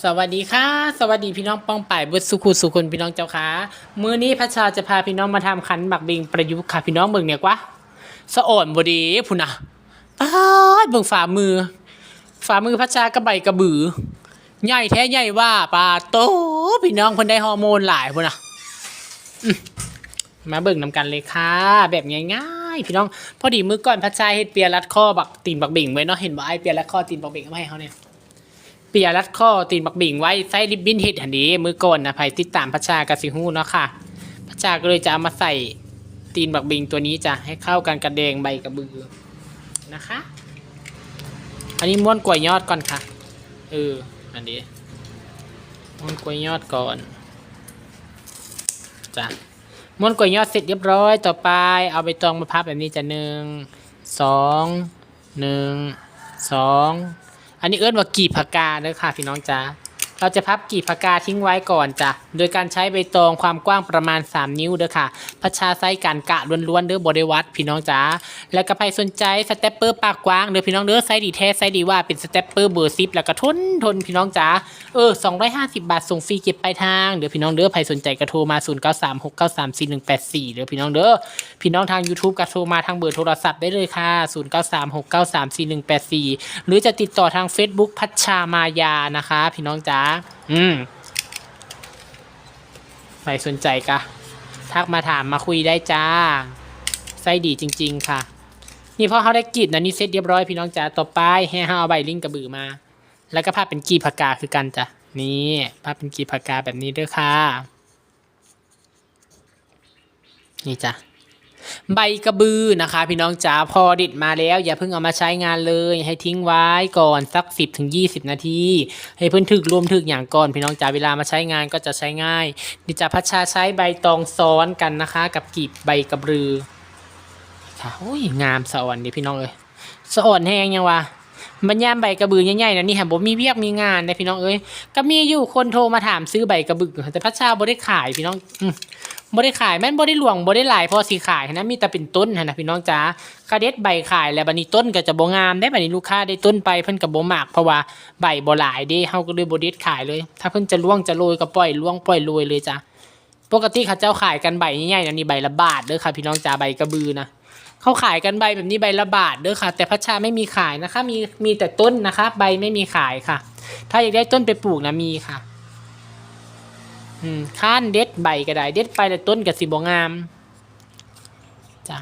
สวัสดีค่ะ สวัสดีพี่น้องป้องป่ายบุตรสุขุสุคนพี่น้องเจ้าค่ะมือนี้พระชาจะพาพี่น้องมาทำขันบักบิงประยุกต์ค่ะพี่น้องเบิ่งเนี่ยกว่าสะอ่อนบดีพุ่นนะป้าเบิ่งฝ่ามือ ฝ่ามือพระชากระใบกระบือใหญ่แท้ใหญ่ว่าปลาโตพี่น้องเพิ่นได้ฮอร์โมนหลายพุ่นนะอืมมาเบิ่งนำกันเลยค่ะ แบบง่ายๆพี่น้องพอดีมือก่อนพระชาเฮ็ดเปียรัดข้อบักตีนบักบิงไว้เนาะเห็นบ่าไอเปียรัดข้อตีนบักบิงเอามาให้เขาเนี่ย เปียรัดข้อตีนบักบิ่งไว้ใส่ริบบิ้นเห็ดหันดีมือก่อนนะไผติดตามพระชากสิฮู้เนาะค่ะ พระชาก็เลยจะเอามาใส่ตีนบักบิ่งตัวนี้จะให้เข้ากันกระแดงใบกระบือนะคะ อันนี้ม้วนกล้วยยอดก่อนค่ะ เออ อันนี้ม้วนกล้วยยอดก่อนจ้ะม้วนกล้วยยอดเสร็จเรียบร้อยต่อไป เอาใบตองมาพับแบบนี้จะหนึ่งสองหนึ่งสอง อันนี้เอิ้นว่ากีบผักกาเด้อค่ะพี่น้องจ้า เราจะพับกีบผักกาทิ้งไว้ก่อนจ้ะ โดยการใช้ใบตองความกว้างประมาณ 3 นิ้วเด้อค่ะพัชชาไซส์การกะล้วนๆเด้อบริวัดพี่น้องจ๋า แล้วก็ใครสนใจสเตปเปอร์ปากกว้างเด้อพี่น้องเด้อไซส์ดีแท้ไซส์ดีว่าเป็นสเตปเปอร์เบอร์ซิปแล้วก็ทนทนพี่น้องจ๋า เออ 250 บาทส่งฟรีเก็บปลายทางเดี๋ยวพี่น้องเด้อใครสนใจก็โทรมา 0936934184เดี๋ยวพี่น้องเด้อ พี่น้องทาง YouTube ก็โทรมาทางเบอร์โทรศัพท์ได้เลยค่ะ 0936934184 หรือจะติดต่อทาง Facebook พัชชามายานะคะ พี่น้องจ๋าอืมใครสนใจกะ ทักมาถามมาคุยได้จ้า ไส้ดีจริง ๆ ค่ะ นี่พอเขาได้กรีดนะนี่เสร็จเรียบร้อยพี่น้องจ๋าต่อไปให้เขาเอาใบลิงกระบือมา แล้วก็ภาพเป็นกีบผักกาคือกันจ้ะ นี่ภาพเป็นกีบผักกาแบบนี้ด้วยค่ะ นี่จ้ะ ใบกระบือนะคะ พี่น้องจ๋าพอดิดมาแล้ว อย่าเพิ่งเอามาใช้งานเลย ให้ทิ้งไว้ก่อนสัก 10ถึง20 นาที ให้เพิ่นถึกรวมถึกอย่างก่อน พี่น้องจ๋าเวลามาใช้งานก็จะใช้ง่ายดิจาพัชชาใช้ใบตองซ้อนกันนะคะ กับกีบใบกระบือค่ะโอ้ยงามสะอ่อนดิพี่น้องเอ้ยสะอ่อนแห้งยังวะมันยามใบกระบือใหญ่ๆนะนี่ฮะบ่มีเวียกมีงานนะพี่น้องเอ้ยก็มีอยู่คนโทรมาถามซื้อใบกระบือแต่พัชชาบ่ได้ขายพี่น้องอื บ่ได้ขายแม่นบ่ได้หลวงบ่ได้หลายพอสิขายนะมีแต่เป็นต้นนะพี่น้องจ๋ากระเด็ดใบขายแล้วบัดนี้ต้นก็จะบ่งามได้บัดนี้ลูกค้าได้ต้นไปเพิ่นก็บ่มากเพราะว่าใบบ่หลายเด้เฮาก็เลยบ่เด็ดขายเลย ถ้าเพิ่นจะล่วงจะโรยก็ปล่อยล่วงปล่อยโรยเลยจ้ะปกติเขาเจ้าขายกันใบใหญ่ๆนะนี่ใบละบาทเด้อค่ะพี่น้องจ๋าใบกระบือนะเขาขายกันใบแบบนี้ใบละบาทเด้อค่ะ แต่พัชชาไม่มีขายนะคะ มีมีแต่ต้นนะคะ ใบไม่มีขายค่ะ ถ้าอยากได้ต้นไปปลูกนะมีค่ะ อืมข้านเด็ดใบก็ได้ เด็ดไปแต่ต้นกับสิบงามจ้ะ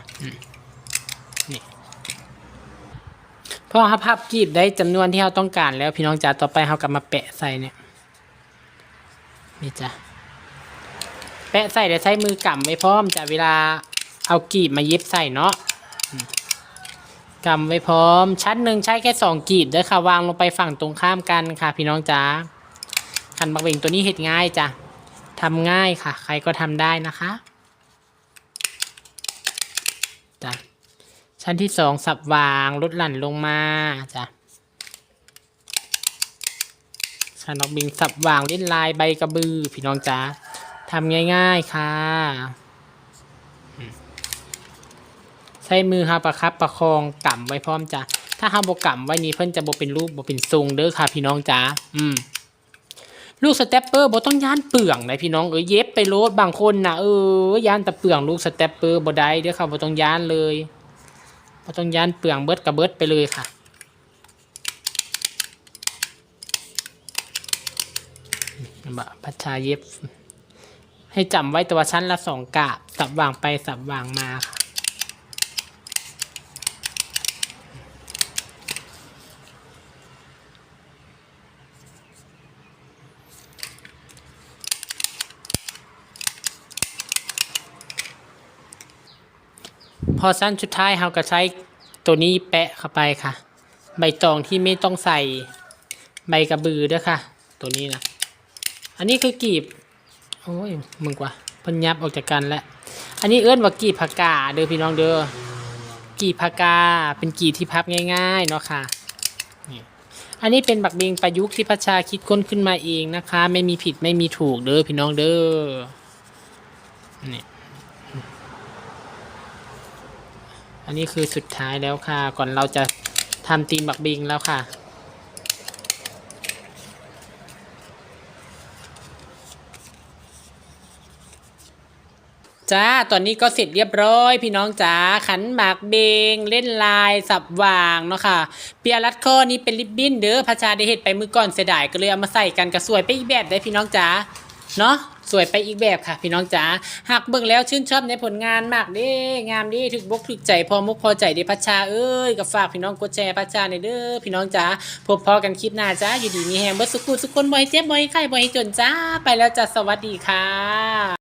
นี่พอเราพับกีบได้จำนวนที่เราต้องการแล้วพี่น้องจ๋าต่อไปเรากลับมาแปะใส่เนี่ยนี่จ้ะแปะใส่เดี๋ยวใช้มือกำไว้พร้อมจ้ะเวลาเอากีบมาเย็บใส่เนาะกำไว้พร้อม ชั้นหนึ่งใช้แค่สองกีบเด้อค่ะวางลงไปฝั่งตรงข้ามกันค่ะ พี่น้องจ๋าขันบักเบงตัวนี้เห็ดง่ายจ้ะ ทำง่ายค่ะ ใครก็ทำได้นะคะจ้ะชั้นที่สองสับวางลดหลั่นลงมาจ้ะชั้นดอกบิงสับวางเล่นลายใบกระบือ พี่น้องจ๋าทำง่าย ๆ ค่ะใช้มือฮาประคับประคองกำไว้พร้อมจ้ะถ้าฮาบกำไว้นี้เพิ่นจะบ่เป็นรูปบ่เป็นทรงเด้อค่ะ พี่น้องจ๋าอืม ลูกสเตปเปอร์บ่ต้องย่านเปลืองนะพี่น้องเอ้ยเย็บไปโลดบางคนนะเออย่านแต่เปลืองลูกสเตปเปอร์บ่ได้เด้อค่ะบ่ต้องย่านเลยบ่ต้องย่านเปลืองเบิดกับเบิดไปเลยค่ะบะพัชชาเย็บ ให้จำไว้ตัวชั้นละสองกะสับวางไปสับวางมาค่ะ พอสั้นสุดท้ายเราก็ใช้ตัวนี้แปะเข้าไปค่ะ ใบตองที่ไม่ต้องใส่ใบกระบือด้วยค่ะ ตัวนี้นะอันนี้คือกีบโอ้ยมึงกว่าพันยับออกจากกันแล้วอันนี้เอื้อนว่ากีบผักกาเด้อพี่น้องเด้อกีบผักกาเป็นกีบที่พับง่ายๆเนาะค่ะนี่อันนี้เป็นบักเบงประยุกต์ที่พัชชาคิดค้นขึ้นมาเองนะคะ ไม่มีผิดไม่มีถูกเด้อพี่น้องเด้อนี่ อันนี้คือสุดท้ายแล้วค่ะ ก่อนเราจะทำตีนบักบิงแล้วค่ะ จ้า ตอนนี้ก็เสร็จเรียบร้อย พี่น้องจ๋า ขันหมากเบง เล่นลาย สับวางเนาะค่ะ เปียรัดข้อนี้เป็นริบบิ้นเด้อพระชาได้เห็ดไปมือก่อนเสียดายก็เลยเอามาใส่กันกระสวยไปอีแบบได้พี่น้องจ๋า เนาะสวยไปอีกแบบค่ะ พี่น้องจ๋าหากเบิ่งแล้วชื่นชอบในผลงานมากเด้งามดีถึกบกถึกใจพอมุกพอใจเด้พัชชาเอ้ยก็ฝากพี่น้องกดแชร์พัชชาในเด้อพี่น้องจ๋าพบพอกันคลิปหน้าจ้าอยู่ดีมีแฮงเบิดสุกุสุกคนบ่อยเจ็บบ่อยไข้บ่อยจนจ้าไปแล้วจ้าสวัสดีค่ะ